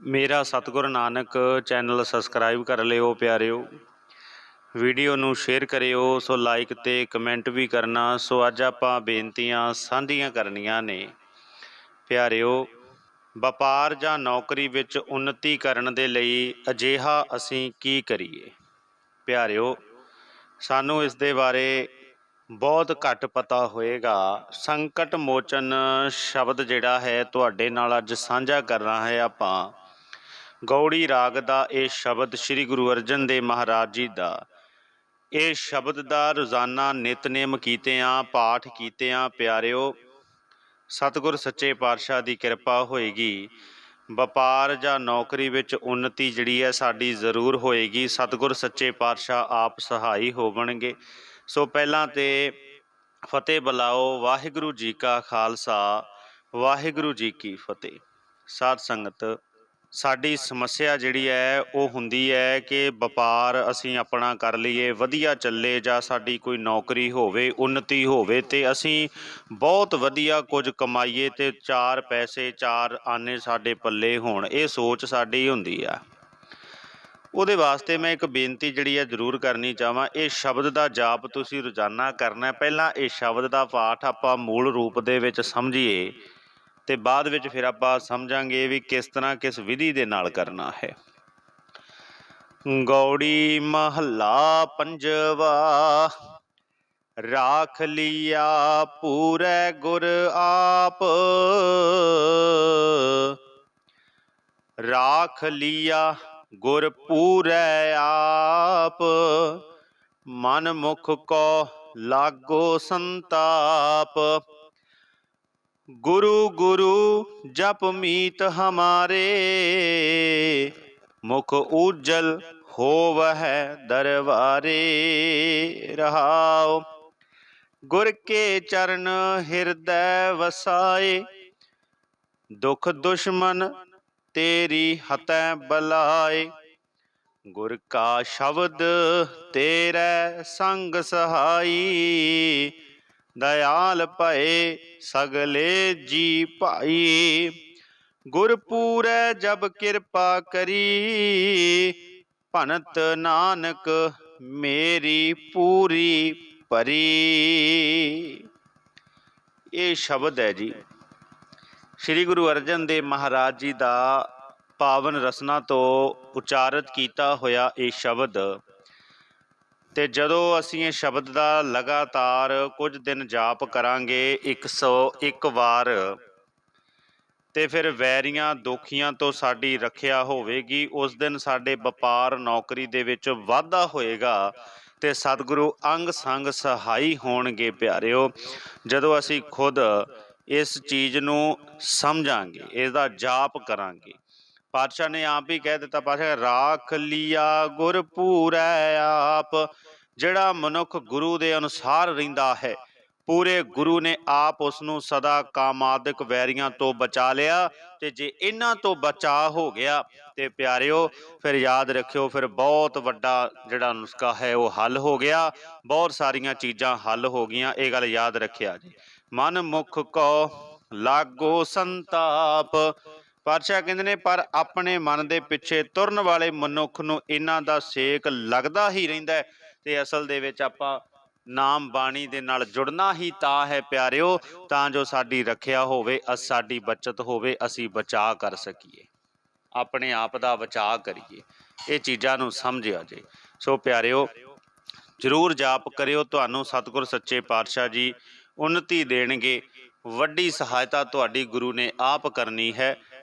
ਮੇਰਾ ਸਤਿਗੁਰ Nanak channel subscribe ਕਰ ਲਿਓ ਪਿਆਰਿਓ। ਵੀਡੀਓ ਨੂੰ ਸ਼ੇਅਰ ਕਰਿਓ, ਸੋ ਲਾਈਕ ਤੇ ਕਮੈਂਟ ਵੀ ਕਰਨਾ। ਸੋ ਅੱਜ ਆਪਾਂ ਬੇਨਤੀਆਂ ਸਾਂਝੀਆਂ ਕਰਨੀਆਂ ਨੇ। ਪਿਆਰਿਓ, ਵਪਾਰ ਜਾਂ ਨੌਕਰੀ ਵਿੱਚ ਉન્નਤੀ ਕਰਨ ਦੇ ਲਈ ਅਜਿਹਾ ਅਸੀਂ ਕੀ ਕਰੀਏ? ਪਿਆਰਿਓ, ਸਾਨੂੰ ਇਸ ਦੇ ਬਾਰੇ ਬਹੁਤ ਘੱਟ ਪਤਾ ਹੋਏਗਾ। ਸੰਕਟ ਮੋਚਨ ਸ਼ਬਦ ਜਿਹੜਾ ਹੈ, ਤੁਹਾਡੇ ਨਾਲ ਅੱਜ ਸਾਂਝਾ ਕਰਨਾ ਹੈ ਆਪਾਂ। ਗੌੜੀ ਰਾਗ ਦਾ ਇਹ ਸ਼ਬਦ ਸ੍ਰੀ ਗੁਰੂ ਅਰਜਨ ਦੇਵ ਮਹਾਰਾਜ ਜੀ ਦਾ। ਇਹ ਸ਼ਬਦ ਦਾ ਰੋਜ਼ਾਨਾ ਨਿਤਨੇਮ ਆ ਪਾਠ ਕੀਤੇ ਆ ਪਿਆਰਿਓ, ਸਤਿਗੁਰ ਸੱਚੇ ਪਾਤਸ਼ਾਹ ਦੀ ਕਿਰਪਾ ਹੋਏਗੀ। ਵਪਾਰ ਜਾਂ ਨੌਕਰੀ ਵਿੱਚ ਉન્નਤੀ ਜਿਹੜੀ ਹੈ, ਸਾਡੀ ਜ਼ਰੂਰ ਹੋਏਗੀ। ਸਤਿਗੁਰ ਸੱਚੇ ਪਾਤਸ਼ਾਹ ਆਪ ਸਹਾਈ ਹੋਵਣਗੇ। ਸੋ ਪਹਿਲਾਂ ਤੇ ਫਤਿਹ ਬੁਲਾਓ। ਵਾਹਿਗੁਰੂ ਜੀ ਕਾ ਖਾਲਸਾ, ਵਾਹਿਗੁਰੂ ਜੀ ਕੀ ਫਤਿਹ। ਸਾਧ ਸੰਗਤ ਸਾਡੀ ਸਮੱਸਿਆ ਜਿਹੜੀ ਹੈ, ਉਹ ਹੁੰਦੀ ਹੈ ਕਿ ਵਪਾਰ ਅਸੀਂ ਆਪਣਾ ਕਰ ਲਈਏ, ਵਧੀਆ ਚੱਲੇ ਜਾਂ ਸਾਡੀ ਕੋਈ ਨੌਕਰੀ ਹੋਵੇ ਉન્નਤੀ ਹੋਵੇ ਤੇ ਅਸੀਂ ਬਹੁਤ ਵਧੀਆ ਕੁਝ ਕਮਾਈਏ ਤੇ ਚਾਰ ਪੈਸੇ, ਚਾਰ ਆਨੇ ਸਾਡੇ ਪੱਲੇ ਹੋਣ, ਇਹ ਸੋਚ ਸਾਡੀ ਹੁੰਦੀ ਆ। ਉਹਦੇ ਵਾਸਤੇ ਮੈਂ ਇੱਕ ਬੇਨਤੀ ਜਿਹੜੀ ਹੈ ਜ਼ਰੂਰ ਕਰਨੀ ਚਾਹਾਂ ਇਹ ਸ਼ਬਦ ਦਾ ਜਾਪ ਤੁਸੀਂ ਰੋਜ਼ਾਨਾ ਕਰਨਾ ਪਹਿਲਾਂ ਇਹ ਸ਼ਬਦ ਦਾ ਪਾਠ ਆਪਾਂ ਮੂਲ ਰੂਪ ਦੇ ਵਿੱਚ ਸਮਝੀਏ। ਤੇ ਬਾਅਦ ਵਿੱਚ ਫਿਰ ਆਪਾਂ ਸਮਝਾਂਗੇ ਵੀ ਕਿਸ ਤਰ੍ਹਾਂ ਕਿਸ ਵਿਧੀ ਦੇ ਨਾਲ ਕਰਨਾ ਹੈ। ਗੌੜੀ ਮਹੱਲਾ ਪੰਜਵਾ, ਰਾਖ ਲਿਆ ਪੂਰੇ ਗੁਰ ਆਪ। ਰਾਖ ਲਿਆ ਗੁਰ ਪੂਰੈ ਆਪ। ਮਨ ਮੁਖ ਕੋ ਲਾਗੋ ਸੰਤਾਪ। ਗੁਰੂ ਗੁਰੂ ਜਪ ਮੀਤ ਹਮਾਰੇ, ਮੁਖ ਉਜਲ ਹੋਵਹਿ ਦਰਬਾਰੇ ਰਹਾਓ ਗੁਰ ਕੇ ਚਰਨ ਹਿਰਦੈ ਵਸਾਏ, ਦੁਖ ਦੁਸ਼ਮਨ ਤੇਰੀ ਹਤੈ ਬਲਾਏ। ਗੁਰ ਕਾ ਸ਼ਬਦ ਤੇਰੇ ਸੰਗ ਸਹਾਈ ਦਇਆਲ ਭਏ ਸਗਲੇ ਜੀ ਭਾਈ। ਗੁਰ ਜਬ ਕਿਰਪਾ ਕਰੀ, ਭਨਤ ਨਾਨਕ ਮੇਰੀ ਪੂਰੀ ਪਰੀ। ਇਹ ਸ਼ਬਦ ਹੈ ਜੀ, ਸ੍ਰੀ ਗੁਰੂ ਅਰਜਨ ਦੇਵ ਮਹਾਰਾਜ ਜੀ ਦਾ ਪਾਵਨ ਰਸਨਾ ਤੋਂ ਉਚਾਰਿਤ ਕੀਤਾ ਹੋਇਆ ਇਹ ਸ਼ਬਦ। ਤੇ ਜਦੋਂ ਅਸੀਂ ਇਹ ਸ਼ਬਦ ਦਾ ਲਗਾਤਾਰ ਕੁਝ ਦਿਨ ਜਾਪ ਕਰਾਂਗੇ 101 ਵਾਰ, ਤੇ ਫਿਰ ਵੈਰੀਆਂ ਦੁਖੀਆਂ ਤੋਂ ਸਾਡੀ ਰੱਖਿਆ ਹੋਵੇਗੀ, ਉਸ ਦਿਨ ਸਾਡੇ ਵਪਾਰ ਨੌਕਰੀ ਦੇ ਵਿੱਚ ਵਾਧਾ ਹੋਏਗਾ ਤੇ ਸਤਿਗੁਰੂ ਅੰਗ ਸੰਗ ਸਹਾਈ ਹੋਣਗੇ ਪਿਆਰਿਓ। ਜਦੋਂ ਅਸੀਂ ਖੁਦ ਇਸ ਚੀਜ਼ ਨੂੰ ਸਮਝਾਂਗੇ ਇਹਦਾ ਜਾਪ ਕਰਾਂਗੇ ਪਾਤਸ਼ਾਹ ਨੇ ਆਪ ਹੀ ਕਹਿ ਦਿੱਤਾ, ਪਾਤਸ਼ਾਹ ਰਾਖ ਲਿਆ ਗੁਰ ਪੂਰੈ ਆਪ, ਜਿਹੜਾ ਮਨੁੱਖ ਗੁਰੂ ਦੇ ਅਨੁਸਾਰ ਰਹਿੰਦਾ ਹੈ। ਪੂਰੇ ਗੁਰੂ ਨੇ ਆਪ ਉਸ ਨੂੰ ਸਦਾ ਕਾਮਾਦਿਕ ਵੈਰੀਆਂ ਤੋਂ ਬਚਾ ਲਿਆ ਤੇ ਜੇ ਇਹਨਾਂ ਤੋਂ ਬਚਾ ਹੋ ਗਿਆ ਤੇ ਪਿਆਰਿਓ, ਫਿਰ ਯਾਦ ਰੱਖਿਓ, ਫਿਰ ਬਹੁਤ ਵੱਡਾ ਜਿਹੜਾ ਨੁਸਖਾ ਹੈ ਉਹ ਹੱਲ ਹੋ ਗਿਆ। ਬਹੁਤ ਸਾਰੀਆਂ ਚੀਜ਼ਾਂ ਹੱਲ ਹੋ ਗਈਆਂ, ਇਹ ਗੱਲ ਯਾਦ ਰੱਖਿਆ ਜੀ। ਮਨ ਮੁਖ ਕੋ ਲਾਗੋ ਸੰਤਾਪ ਪਾਤਸ਼ਾਹ ਕਹਿੰਦੇ ਨੇ, ਪਰ ਆਪਣੇ ਮਨ ਦੇ ਪਿੱਛੇ ਤੁਰਨ ਵਾਲੇ ਮਨੁੱਖ ਨੂੰ ਇਹਨਾਂ ਦਾ ਸੇਕ ਲੱਗਦਾ ਹੀ ਰਹਿੰਦਾ ਤੇ ਅਸਲ ਦੇ ਵਿੱਚ ਆਪਾਂ ਨਾਮ ਬਾਣੀ ਦੇ ਨਾਲ ਜੁੜਨਾ ਹੀ ਤਾਂ ਹੈ ਪਿਆਰਿਓ, ਤਾਂ ਜੋ ਸਾਡੀ ਰੱਖਿਆ ਹੋਵੇ, ਅਸ, ਸਾਡੀ ਬਚਤ ਹੋਵੇ, ਅਸੀਂ ਬਚਾਅ ਕਰ ਸਕੀਏ। ਆਪਣੇ ਆਪ ਦਾ ਬਚਾਅ ਕਰੀਏ। ਇਹ ਚੀਜ਼ਾਂ ਨੂੰ ਸਮਝਿਆ ਜੇ। ਸੋ ਪਿਆਰਿਓ, ਜਰੂਰ ਜਾਪ ਕਰਿਓ, ਤੁਹਾਨੂੰ ਸਤਿਗੁਰ ਸੱਚੇ ਪਾਤਸ਼ਾਹ ਜੀ ਉન્નਤੀ ਦੇਣਗੇ। ਵੱਡੀ ਸਹਾਇਤਾ ਤੁਹਾਡੀ ਗੁਰੂ ਨੇ ਆਪ ਕਰਨੀ ਹੈ।